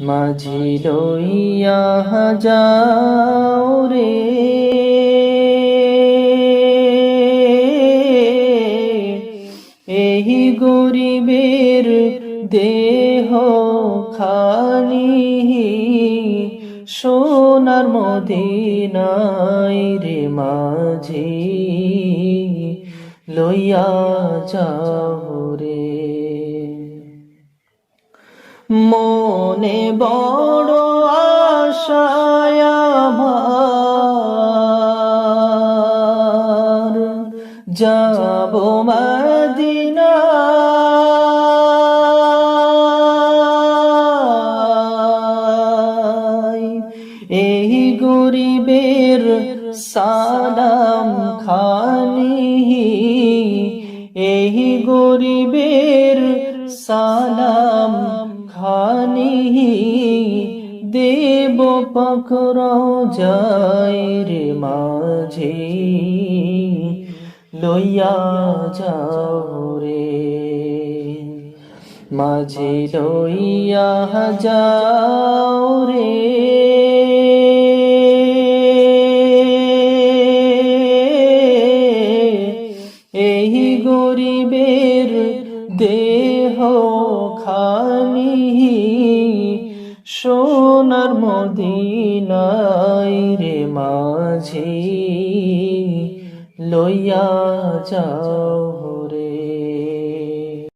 মাঝি লইয়া যাও রে। এই গরিবের দেহ খালি সোনার মদিনায় রে মাঝি, লইয়া যাও রে। মনে বড় আশায় যাব মদিনা এই গরিবের সালাম খানি এই গরিবের সালাম খানি দেব পখর যায় রে মাঝে। লইয়া যাও রে। মাঝে লইয়া যাও রে। দেহ খানি সোনার মদিনায় রে মাঝি লইয়া যাও